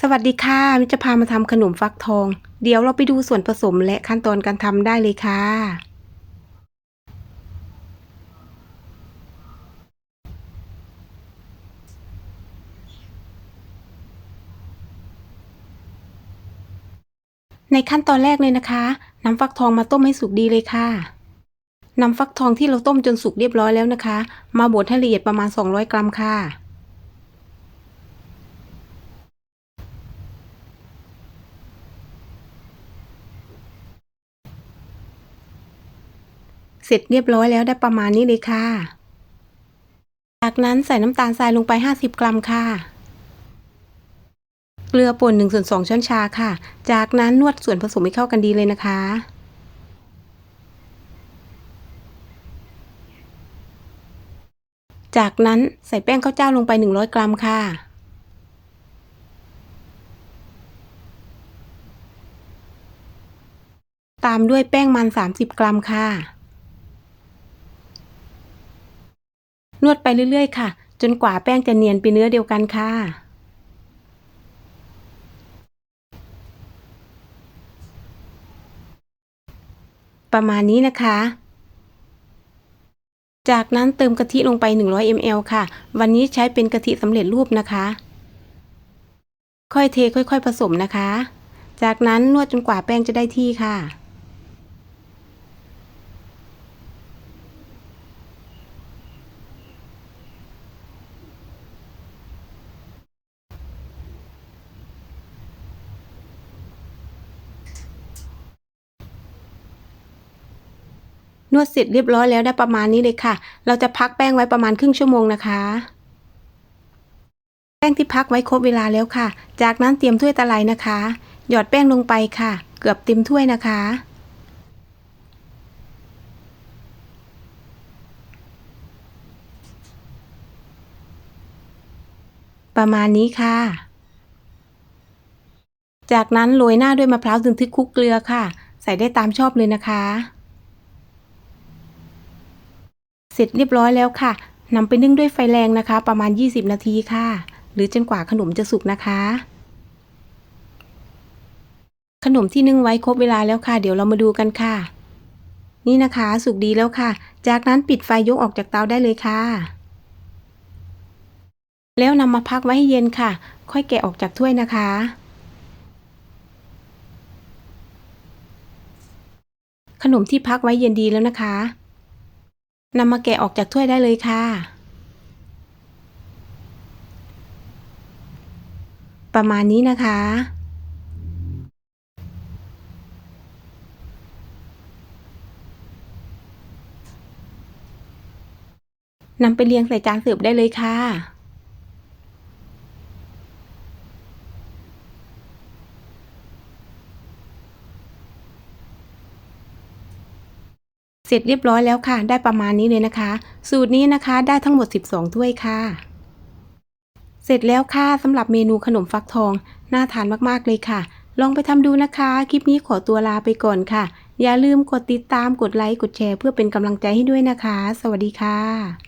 สวัสดีค่ะมิจะพามาทำขนมฟักทอง เดี๋ยวเราไปดูส่วนผสมและขั้นตอนการทำได้เลยค่ะ ในขั้นตอนแรกเลยนะคะนำฟักทองมาต้มให้สุกดีเลยค่ะนำฟักทองที่เราต้มจนสุกเรียบร้อยแล้วนะคะ มาบดให้ละเอียดประมาณ 200 กรัมค่ะ เสร็จเรียบร้อยแล้วได้ประมาณนี้เลยค่ะ จากนั้นใส่น้ำตาลทรายลงไป 50 กรัมค่ะ เกลือป่น1ส่วน2ช้อนชาค่ะ จากนั้นนวดส่วนผสมให้เข้ากันดีเลยนะคะจากนั้นใส่แป้งข้าวเจ้าลงไป 100 กรัมค่ะ ตามด้วยแป้งมัน 30 กรัมค่ะ นวดไปเรื่อยๆ ค่ะ จนกว่าแป้งจะเนียนเป็นเนื้อเดียวกันค่ะ ประมาณนี้นะคะ จากนั้นเติมกะทิลงไป 100 ml ค่ะ วันนี้ใช้เป็นกะทิสำเร็จรูปนะคะ ค่อยเทค่อย ๆ ผสมนะคะ จากนั้นนวดจนกว่าแป้งจะได้ที่ค่ะ นวดเสร็จเรียบร้อยแล้วได้ประมาณนี้เลยค่ะ เราจะพักแป้งไว้ประมาณครึ่งชั่วโมงนะคะ แป้งที่พักไว้ครบเวลาแล้วค่ะ จากนั้นเตรียมถ้วยตะไลนะคะ หยอดแป้งลงไปค่ะ เกือบเต็มถ้วยนะคะประมาณนี้ค่ะ จากนั้นโรยหน้าด้วยมะพร้าวถึงทึกคุกเกลือค่ะ ใส่ได้ตามชอบเลยนะคะ เสร็จเรียบร้อยแล้วค่ะนำไปนึ่งด้วยไฟแรงนะคะ ประมาณ 20 นาทีค่ะ หรือจนกว่าขนมจะสุกนะคะ ขนมที่นึ่งไว้ครบเวลาแล้วค่ะ เดี๋ยวเรามาดูกันค่ะ นี่นะคะสุกดีแล้วค่ะ จากนั้นปิดไฟยกออกจากเตาได้เลยค่ะ แล้วนำมาพักไว้ให้เย็นค่ะ ค่อยแกะออกจากถ้วยนะคะขนมที่พักไว้เย็นดีแล้วนะคะ นำมาแกะออกจากถ้วยได้เลยค่ะ ประมาณนี้นะคะ นำไปเรียงใส่จานเสิร์ฟได้เลยค่ะ เสร็จเรียบร้อยแล้วค่ะ ได้ประมาณนี้เลยนะคะ สูตรนี้นะคะได้ทั้งหมด 12 ถ้วยค่ะ เสร็จแล้วค่ะสำหรับเมนูขนมฟักทอง น่าทานมากๆเลยค่ะ ลองไปทำดูนะคะ คลิปนี้ขอตัวลาไปก่อนค่ะ อย่าลืมกดติดตามกดไลค์กดแชร์ เพื่อเป็นกำลังใจให้ด้วยนะคะ สวัสดีค่ะ